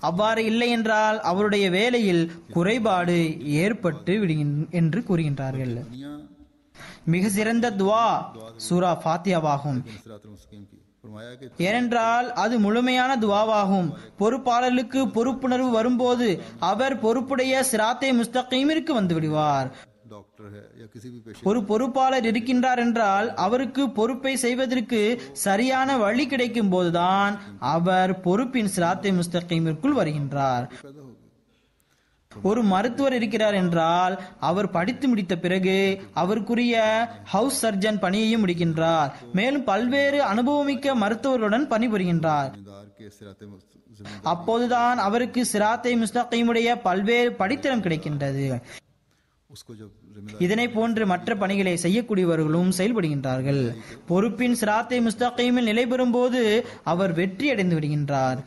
அவ்வாறு இல்லை என்றால் அவருடைய வேலையில் குறைபாடு ஏற்பட்டு என்று கூறுகின்றார்கள். மிக சிறந்த துவா சூரா ஃபாத்தியாவாகும். ஏனென்றால் அது முழுமையான துவாவாகும். பொறுப்பாளர்களுக்கு பொறுப்புணர்வு வரும்போது அவர் பொறுப்புடைய சிராத்தை முஸ்தகீமிற்கு வந்து விடுவார். ஒரு பொறுப்பாளர் இருக்கின்றார் என்றால் அவருக்கு பொறுப்பை செய்வதற்கு சரியான வழி கிடைக்கும் போதுதான் அவர் பொறுப்பின் சிராத்தை முஸ்தகிமிற்குள் வருகின்றார். ஒரு மருத்துவர் இருக்கிறார் என்றால் அவர் படித்து முடித்த பிறகு அவருக்குரிய ஹவுஸ் சர்ஜன் பணியையும் முடிக்கின்றார். மேலும் பல்வேறு அனுபவமிக்க மருத்துவர்களுடன் பணிபுரிகின்றார். அப்போதுதான் அவருக்கு சிராத்தை முஸ்தகிமுடைய பல்வேறு படித்தரம் கிடைக்கின்றது. இதனை போன்று மற்ற பணிகளை செய்யக்கூடியவர்களும் செயல்படுகின்றார்கள். பொறுப்பின் சிராத்தை முஸ்தாகைமில் நிலை பெறும் போது அவர் வெற்றி அடைந்து விடுகின்றார்.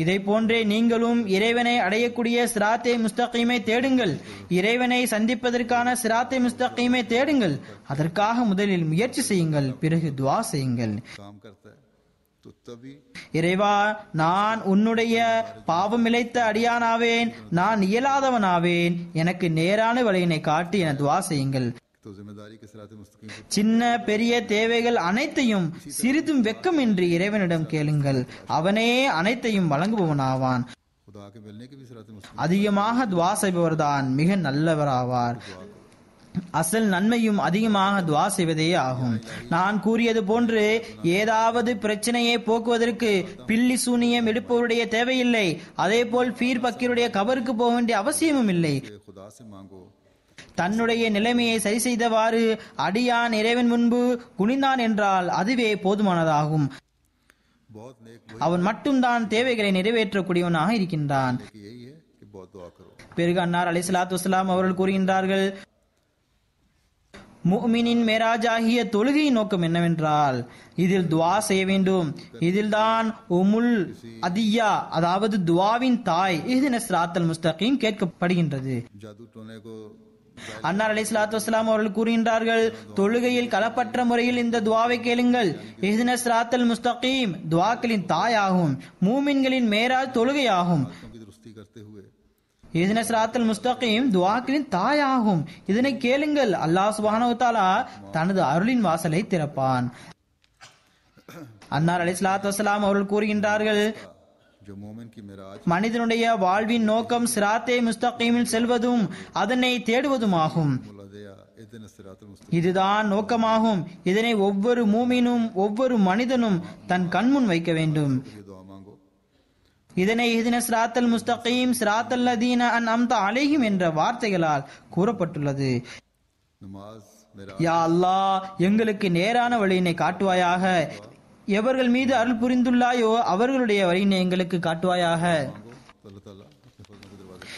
இதை போன்றே நீங்களும் இறைவனை அடையக்கூடிய சிராத்தை முஸ்தகீமை தேடுங்கள். இறைவனை சந்திப்பதற்கான சிராத்தை முஸ்தகீமை தேடுங்கள். அதற்காக முதலில் முயற்சி செய்யுங்கள். பிறகு துவா செய்யுங்கள். இறைவா நான் உன்னுடைய பாவம் இழைத்த அடியானாவேன். நான் இயலாதவனாவேன். எனக்கு நேரான வழியினை காட்டி என துவா செய்யுங்கள். சின்ன பெரிய தேவைகள் அனைத்தையும் சிறிதும் வெக்கமின்றி இறைவனிடம் கேளுங்கள். அவனே அனைத்தையும் வழங்குபவனாவான். அதிகமாக துவா செய்பவர்தான் மிக நல்லவராவார். அசல் நன்மையும் அதிகமாக துவா செய்வதே ஆகும். நான் கூறியது போன்று ஏதாவது பிரச்சனையை போக்குவதற்கு பில்லி சூனியம் எடுப்பவருடைய தேவையில்லை. அதே போல் பீர் பக்கீருடைய கபருக்கு போக வேண்டிய அவசியமும் இல்லை. தன்னுடைய நிலைமையை சரி செய்தவாறு அடியான் இறைவன் முன்பு குனிந்தான் என்றால் அதுவே போதுமானதாகும். அவன் மட்டும்தான் தேவைகளை நிறைவேற்றக்கூடியவனாக இருக்கின்றான். பிறகு அன்னார் அலிஸ்லாத்து வஸ்லாம் அவர்கள் கூறுகின்றார்கள் முக்மினின் மேராஜ் ஆகிய தொழுகையின் நோக்கம் என்னவென்றால் இதில் துவா செய்ய வேண்டும். இதில் தான் உமுல் அதியா அதாவது துவாவின் தாய் இஹ்தின சிராத்தல் முஸ்தகீம் கேட்கப்படுகின்றது. அன்னார் அலி சலாத்து வஸ்லாம் அவர்கள் கூறுகின்றார்கள் தொழுகையில் களப்பற்ற முறையில் இந்த துவாவை கேளுங்கள். இஹ்தின சிராத்தல் முஸ்தகீம் துவாக்களின் தாய் ஆகும் மூமின்களின் மேராஜ் தொழுகையாகும். இதனை சிராத்தல் முஸ்தகீம் துவாக்களின் தாயாகும். இதனை கேளுங்கள். அல்லாஹ் சுபானவத்தாலா தனது அருளின் வாசலை திறப்பான். அன்னார் அலி சலாத் வசலாம் அவர்கள் கூறுகின்றார்கள் மனிதனுடைய வாழ்வின் நோக்கம் சிராத்தே முஸ்தகீமில் செல்வதும் அதனை தேடுவதுமாகும். இதுதான் நோக்கமாகும். இதனை ஒவ்வொரு மூமினும் ஒவ்வொரு மனிதனும் தன் கண்முன் வைக்க வேண்டும். இதனை இஹ்தின சிராத்தல் முஸ்தகீம் சிராத்தல் லதீன அன் அம்த அலைஹிம் என்ற வார்த்தைகளால் கூறப்பட்டுள்ளது. யா அல்லா எங்களுக்கு நேரான வழியினை காட்டுவாயாக. எவர்கள் மீது அருள் புரிந்துள்ளாயோ அவர்களுடைய வழியினை எங்களுக்கு காட்டுவாயாக.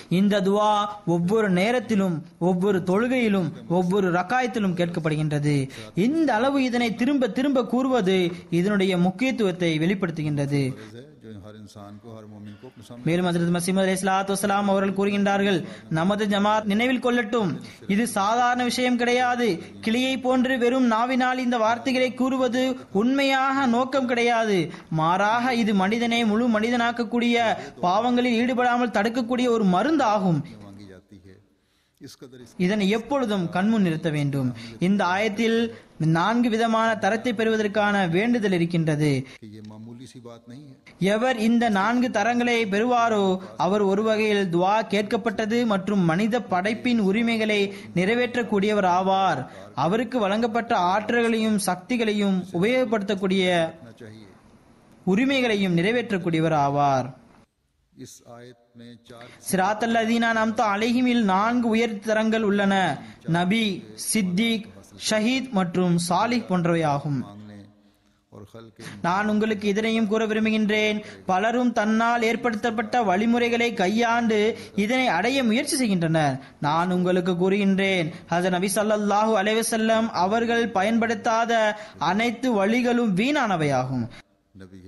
இந்த துவா ஒவ்வொரு நேரத்திலும் ஒவ்வொரு தொழுகையிலும் ஒவ்வொரு ரக்காயத்திலும் கேட்கப்படுகின்றது. இந்த அளவு இதனை திரும்ப திரும்ப கூறுவது இதனுடைய முக்கியத்துவத்தை வெளிப்படுத்துகின்றது. மேலும் அதிரது மசீமது அலிஸ்லாத்துலாம் அவர்கள் கூறுகின்றார்கள் நமது ஜமாத் நினைவில் கொள்ளட்டும். இது சாதாரண விஷயம் கிடையாது. கிளியை போன்று வெறும் நாவினால் இந்த வார்த்தைகளை கூறுவது உண்மையாக நோக்கம் கிடையாது. மாறாக இது மனிதனை முழு மனிதனாக்கக்கூடிய பாவங்களில் ஈடுபடாமல் தடுக்கக்கூடிய ஒரு மருந்து ஆகும் இதனை எப்பொழுதும் கண்முன் நிறுத்த வேண்டும். இந்த ஆயத்தில் நான்கு விதமான தரத்தை பெறுவதற்கான வேண்டுதல் இருக்கின்றது. எவர் இந்த நான்கு தரங்களை பெறுவாரோ அவர் ஒரு வகையில் துவா கேட்கப்பட்டது மற்றும் மனித படைப்பின் உரிமைகளை நிறைவேற்றக்கூடியவர் ஆவார் அவருக்கு வழங்கப்பட்ட ஆற்றல்களையும் சக்திகளையும் உபயோகப்படுத்தக்கூடிய உரிமைகளையும் நிறைவேற்றக்கூடியவர் ஆவார் சிராத்தல்லதீனா நாம் அலைஹிமில் நான்கு உயர் தரங்கள் உள்ளன. நபி சித்திக் ஷஹீத் மற்றும் சாலிஹ் போன்றவையாகும். நான் உங்களுக்கு இதனையும் கூற விரும்புகின்றேன். பலரும் தன்னால் ஏற்படுத்தப்பட்ட வழிமுறைகளை கையாண்டு இதனை அடைய முயற்சி செய்கின்றனர். நான் உங்களுக்கு கூறுகின்றேன் ஹசர் நபி சல்லாஹூ அலைவசல்லம் அவர்கள் பயன்படுத்தாத அனைத்து வழிகளும் வீணானவையாகும். நபி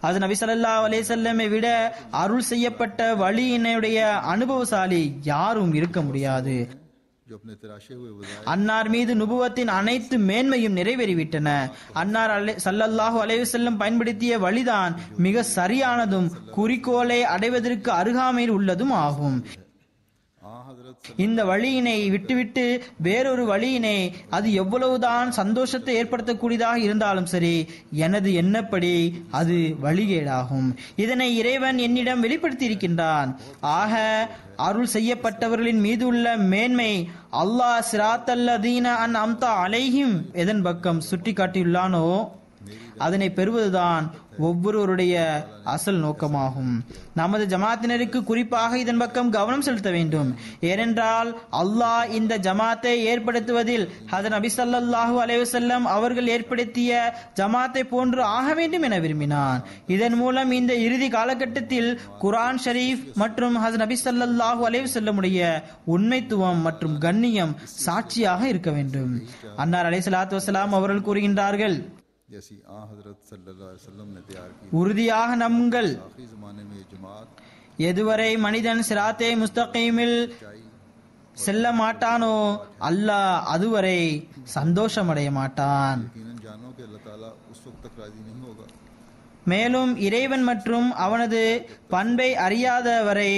அது நபி அலேசல்லமை விட அருள் செய்யப்பட்ட வழியினுடைய அனுபவசாலி யாரும் இருக்க முடியாது. அன்னார் மீது நுபுவத்தின் அனைத்து மேன்மையும் நிறைவேறிவிட்டன. அன்னார் அலை சல்லல்லாஹு செல்லும் பயன்படுத்திய வழிதான் மிக சரியானதும் குறிக்கோளை அடைவதற்கு அருகாமையில் உள்ளதும் ஆகும். இந்த வழியினை விட்டுவிட்டு வேறொரு வழியினை அது எவ்வளவுதான் சந்தோஷத்தை ஏற்படுத்தக்கூடியதாக இருந்தாலும் சரி எனது எண்ணப்படி அது வழிகேடாகும். இதனை இறைவன் என்னிடம் வெளிப்படுத்தி இருக்கின்றான் ஆக அருள் செய்யப்பட்டவர்களின் மீது உள்ள மேன்மை அல்லாஹ் சிராத்தல்லதீன அன் அம்தா அலைஹிம். எதன் பக்கம் சுட்டி காட்டியுள்ளானோ அதனை பெறுவதுதான் ஒவ்வொருவருடைய அசல் நோக்கமாகும். நமது ஜமாத்தினருக்கு குறிப்பாக இதன் பக்கம் கவனம் செலுத்த வேண்டும். ஏனென்றால் அல்லாஹ் இந்த ஜமாத்தை ஏற்படுத்துவதில் ஹதன் அபிசல்லாஹூ அலைவசல்லம் அவர்கள் ஏற்படுத்திய ஜமாத்தை போன்று ஆக வேண்டும் என விரும்பினான் இதன் மூலம் இந்த இறுதி காலகட்டத்தில் குரான் ஷரீஃப் மற்றும் ஹசன் நபி அலைவசல்லமுடைய உண்மைத்துவம் மற்றும் கண்ணியம் சாட்சியாக இருக்க வேண்டும். அன்னார் அலைஹிஸ்ஸலாத்து வசலாம் அவர்கள் கூறுகின்றார்கள் உறுதியாக நம்புங்கள். எதுவரை மனிதன் சிராத்தே முஸ்தகீமில் செல்ல மாட்டானோ அல்லாஹ் அதுவரை சந்தோஷமடைய மாட்டான். மேலும் இறைவன் மற்றும் அவனது பண்பை அறியாதவரை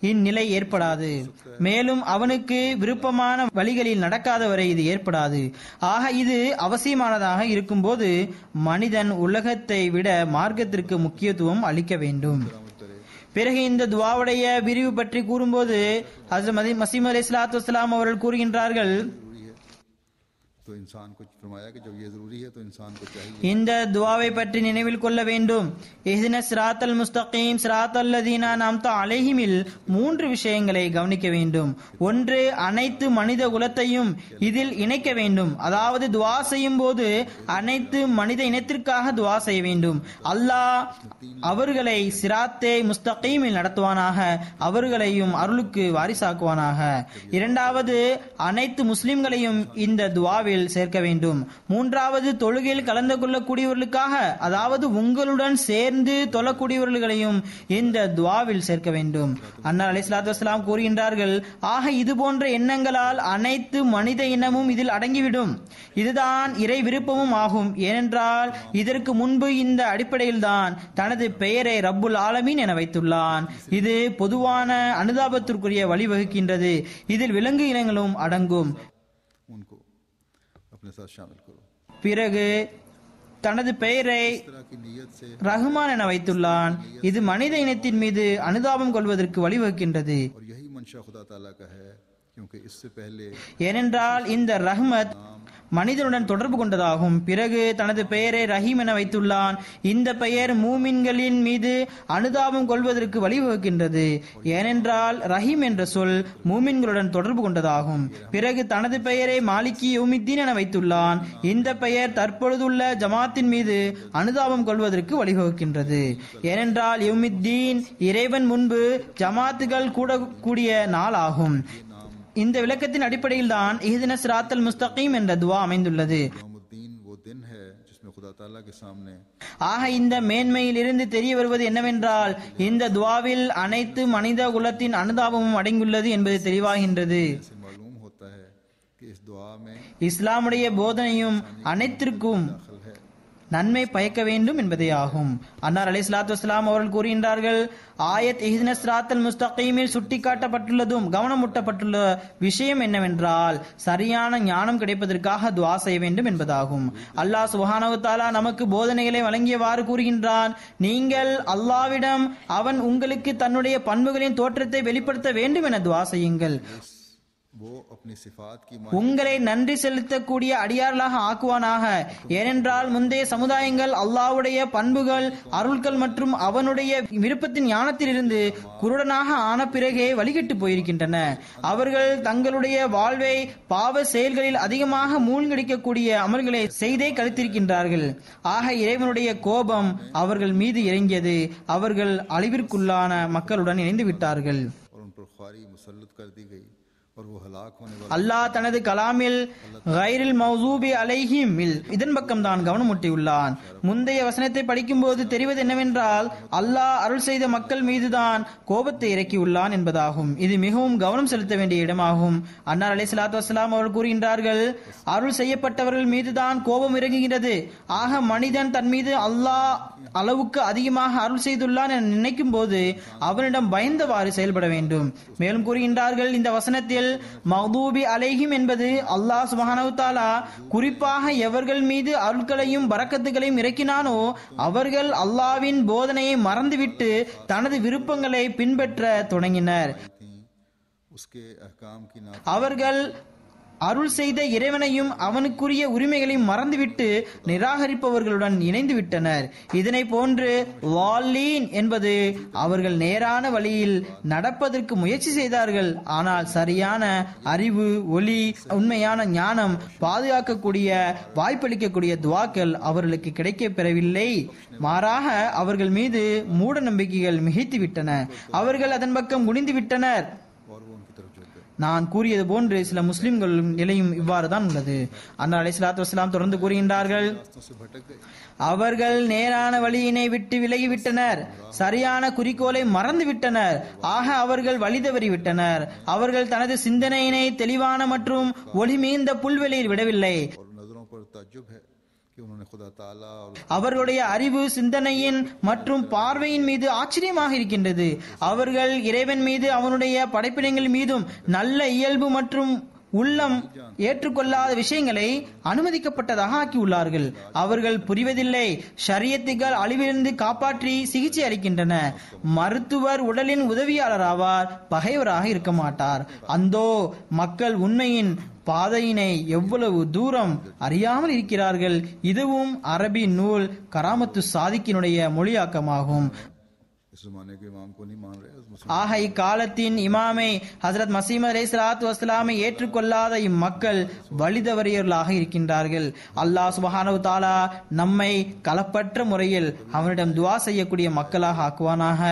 இந்நிலை ஏற்படாது. மேலும் அவனுக்கு விருப்பமான வழிகளில் நடக்காதவரை இது ஏற்படாது. ஆக இது அவசியமானதாக இருக்கும்போது மனிதன் உலகத்தை விட மார்க்கத்திற்கு முக்கியத்துவம் அளிக்க வேண்டும். பிறகு இந்த துவாவுடைய விரிவு பற்றி கூறும்போது ஹசரத் மசீம் அலி இஸ்லாத்து அவர்கள் கூறுகின்றார்கள் இந்த துவாவை பற்றி நினைவில் கொள்ள வேண்டும் இஹ்தின சிராத்தல் முஸ்தகீம் சிராத்தல் லதீனா நாம் அலைஹிமில் மூன்று விஷயங்களை கவனிக்க வேண்டும். ஒன்று அனைத்து மனித குலத்தையும் இதில் இணைக்க வேண்டும். அதாவது துவா செய்யும் போது அனைத்து மனித இனத்திற்காக துவா செய்ய வேண்டும். அல்லாஹ் அவர்களை சிராத்தே முஸ்தகீமில் நடத்துவானாக. அவர்களையும் அருளுக்கு வாரிசாக்குவானாக. இரண்டாவது அனைத்து முஸ்லிம்களையும் இந்த துவாவில் சேர்க்க வேண்டும். மூன்றாவது தொழுகையில் கலந்து கொள்ளக்கூடியவர்களுக்காக அதாவது உங்களுடன் சேர்ந்து தொழக்கூடியவர்களையும் இந்த துவாவில் சேர்க்க வேண்டும். அண்ணா அலி அலிஸ்லாத்து வஸ்லாம் கூறுகின்றார்கள் ஆக இது போன்ற எண்ணங்களால் அனைத்து மனித இனமும் இதில் அடங்கிவிடும். இதுதான் இறை விருப்பமும் ஆகும். ஏனென்றால் இதற்கு முன்பு இந்த அடிப்படையில் தான் தனது பெயரை ரப்புல் ஆலமீன் என வைத்துள்ளான். இது பொதுவான அனுதாபத்திற்குரிய வழிவகுக்கின்றது. இதில் விலங்கு இனங்களும் அடங்கும். பிறகு தனது பெயரை ரஹ்மான் என வைத்துள்ளான். இது மனித இனத்தின் மீது அனுதாபம் கொள்வதற்கு வழிவகுக்கின்றது. ஏனென்றால் இந்த ரஹ்மத் மனிதனுடன் தொடர்பு கொண்டதாகும். பிறகு தனது பெயரை ரஹீம் என வைத்துள்ளான். இந்த பெயர் மூமின்களின் மீது அனுதாபம் கொள்வதற்கு வழிவகுக்கின்றது. ஏனென்றால் ரஹீம் என்ற சொல் மூமின்களுடன் தொடர்பு கொண்டதாகும். பிறகு தனது பெயரை மாலிக்கி யௌமித்தீன் என வைத்துள்ளான். இந்த பெயர் தற்பொழுதுள்ள ஜமாத்தின் மீது அனுதாபம் கொள்வதற்கு வழிவகுக்கின்றது. ஏனென்றால் யூமித்தீன் இறைவன் முன்பு ஜமாத்துகள் கூடக்கூடிய நாள் ஆகும் இந்த விளக்கத்தின் அடிப்படையில் தான் இஹ்தின சிராத்தல் முஸ்தகீம் என்ற துவா அமைந்துள்ளது. ஆக இந்த மேன்மையில் இருந்து தெரிய வருவது என்னவென்றால் இந்த துவாவில் அனைத்து மனித குலத்தின் அனுதாபமும் அடங்கியுள்ளது என்பது தெளிவாகின்றது. இஸ்லாமுடைய போதனையும் அனைத்திற்கும் நன்மை பயக்க வேண்டும் என்பதே ஆகும். அன்னார் அலி சலாத்து வஸ்லாம் அவர்கள் கூறுகின்றார்கள் ஆயத் இஹின சிராத்தல் முஸ்தகீமில் சுட்டிக்காட்டப்பட்டுள்ளதும் கவனமூட்டப்பட்டுள்ள விஷயம் என்னவென்றால் சரியான ஞானம் கிடைப்பதற்காக துவா செய்ய வேண்டும் என்பதாகும். அல்லாஹ் சுஹானவு தாலா நமக்கு போதனைகளை வழங்கியவாறு கூறுகின்றான் நீங்கள் அல்லாவிடம் அவன் உங்களுக்கு தன்னுடைய பண்புகளின் தோற்றத்தை வெளிப்படுத்த வேண்டும் என துவா செய்யுங்கள். உங்களை நன்றி செலுத்தக்கூடிய அடியார்களாக ஆக்குவானாக. ஏனென்றால் முந்தைய சமுதாயங்கள் அல்லாஹ்வுடைய பண்புகள் அருள்கள் மற்றும் அவனுடைய விருப்பத்தின் ஞானத்திலிருந்து குருடனாக ஆன பிறகே வழிகட்டு போயிருக்கின்றன. அவர்கள் தங்களுடைய வாழ்வை பாவ செயல்களில் அதிகமாக மூழ்கடிக்கக்கூடிய அமல்களை செய்தே கழித்திருக்கின்றார்கள். ஆக இறைவனுடைய கோபம் அவர்கள் மீது இறங்கியது. அவர்கள் அழிவிற்குள்ளான மக்களுடன் இணைந்து விட்டார்கள் அல்லாஹ் தனது கலாமில் கைரில் மௌசூபி அலைஹிம் இதன் பக்கம் தான் கவனம் முட்டியுள்ளான் முந்தைய வசனத்தை படிக்கும்போது தெரிவது என்னவென்றால் அல்லாஹ் அருள் செய்த மக்கள் மீதுதான் கோபத்தை இறக்கியுள்ளான் என்பதாகும். இது மிகவும் கவனம் செலுத்த வேண்டிய இடமாகும். அன்னார் அலை சலாத்து வசலாம் அவர்கள் கூறுகின்றார்கள் அருள் செய்யப்பட்டவர்கள் மீதுதான் கோபம் இறங்குகிறது ஆக மனிதன் தன் மீது அல்லாஹ் அளவுக்கு அதிகமாக அருள் செய்துள்ளான் என நினைக்கும் போது அவனிடம் பயந்தவாறு செயல்பட வேண்டும். மேலும் கூறுகின்றார்கள் இந்த வசனத்தில் மகதூபி அலைஹிம் என்பது அல்லாஹ் சுபஹானவு தாலா குறிப்பாக எவர்கள் மீது அருள்களையும் பறக்கத்துகளையும் இறக்கினானோ அவர்கள் அல்லாவின் போதனையை மறந்துவிட்டு தனது விருப்பங்களை பின்பற்ற தொடங்கினர். அவர்கள் அருள் செய்த இறைவனையும் அவனுக்குரிய உரிமைகளையும் மறந்துவிட்டு நிராகரிப்பவர்களுடன் இணைந்து விட்டனர் இதனை போன்று வால்லீன் என்பது அவர்கள் நேரான வழியில் நடப்பதற்கு முயற்சி செய்தார்கள். ஆனால் சரியான அறிவு ஒளி உண்மையான ஞானம் பாதுகாக்கக்கூடிய வாய்ப்பளிக்கக்கூடிய துவாக்கள் அவர்களுக்கு கிடைக்க பெறவில்லை. மாறாக அவர்கள் மீது மூட நம்பிக்கைகள் மிகைத்து விட்டன அவர்கள் அதன் பக்கம் குனிந்து விட்டனர் நான் கூறியது போன்று சில முஸ்லிம்கள் நிலையும் இவ்வாறு தான் உள்ளது. அன்னர் அலி சலாத்து வசலாம் தொடர்ந்து கூறுகின்றார்கள் அவர்கள் நேரான வழியினை விட்டு விலகிவிட்டனர் சரியான குறிக்கோளை மறந்து விட்டனர் ஆக அவர்கள் வழி தவறிவிட்டனர் அவர்கள் தனது சிந்தனையினை தெளிவான மற்றும் ஒளி மிகுந்த புல்வெளியில் விடவில்லை. அவர்களுடைய அறிவு சிந்தனையின் மற்றும் பார்வையின் மீது ஆச்சரியமாக இருக்கின்றது. அவர்கள் இறைவன் மீது அவனுடைய படைப்பினங்கள் மீதும் நல்ல இயல்பு மற்றும் உள்ளம் ஏற்றுக்கொள்ளாத விஷயங்களை அனுமதிக்கப்பட்டதாக ஆக்கியுள்ளார்கள். அவர்கள் புரிவதில்லை. ஷரியத்துகள் அழிவிலிருந்து காப்பாற்றி சிகிச்சை அளிக்கின்றன. மருத்துவர் உடலின் உதவியாளர் ஆவார். பகைவராக இருக்க மாட்டார். அந்தோ மக்கள் உண்மையின் பாதையினை எவ்வளவு தூரம் அறியாமல் இருக்கிறார்கள். இதுவும் அரபி நூல் கராமத்து சாதிக்கினுடைய மொழியாக்கமாகும். ஆக இக்காலத்தின் இமாமை ஹசரத் மசீம் அலே சலாத் வஸ்லாமை ஏற்றுக்கொள்ளாத இம்மக்கள் வழிதவறியர்களாக இருக்கின்றார்கள். அல்லாஹ் சுபஹானவு தாலா நம்மை கலப்பற்ற முறையில் அவனிடம் துவா செய்யக்கூடிய மக்களாக ஆக்குவானாக.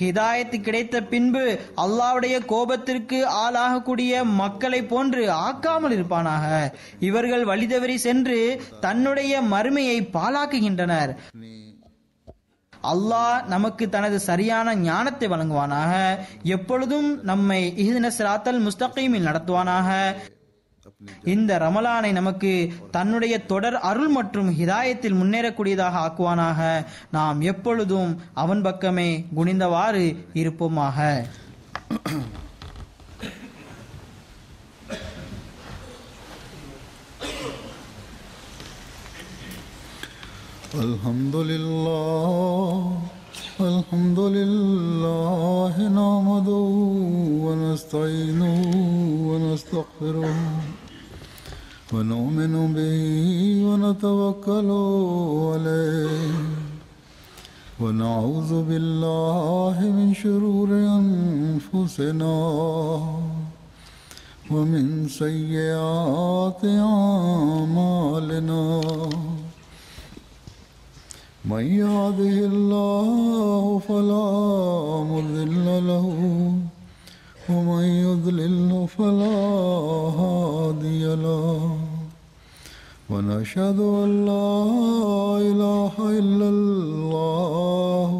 ஹிதாயத்து கிடைத்த பின்பு அல்லாவுடைய கோபத்திற்கு ஆளாகக்கூடிய மக்களை போன்று ஆக்காமல் இருப்பானாக. இவர்கள் வழிதவறி சென்று தன்னுடைய மறுமையை பாலாக்குகின்றனர் அல்லாஹ் நமக்கு தனது சரியான ஞானத்தை வழங்குவானாக. எப்பொழுதும் நம்மை இஹிதின சிராத்தல் முஸ்தகீமில் நடத்துவானாக. இந்த ரமலானை நமக்கு தன்னுடைய தொடர் அருள் மற்றும் ஹிதாயத்தில் முன்னேறக்கூடியதாக ஆக்குவானாக. நாம் எப்பொழுதும் அவன் பக்கமே குனிந்தவாறு இருப்போமாக. الحمد لله الحمد لله نعمده ونستعينه ونستغفره ونؤمن به ونتوكل عليه. ونعوذ بالله من شرور أنفسنا ومن سيئات أعمالنا. من يهده الله فلا مضل له ومن يضلل فلا هادي له. ونشهد أن لا إله إلا الله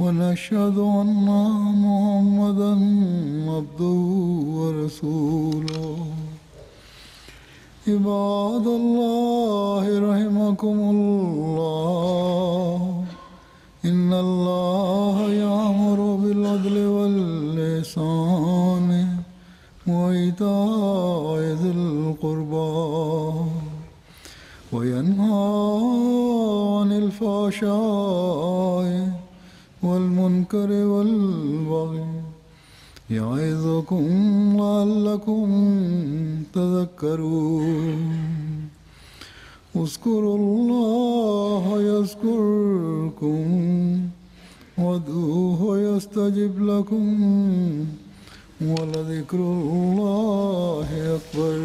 ونشهد أن محمدا عبده ورسوله. عباد الله رحمكم الله. إن الله يأمر بالعدل واللسان وإيتاء ذي القربى وينهى عن الفحشاء والمنكر والبغي يعظكم لعلكم تذكرون. اذكروا الله يذكركم وادعوه يستجب لكم ولذكر الله أكبر.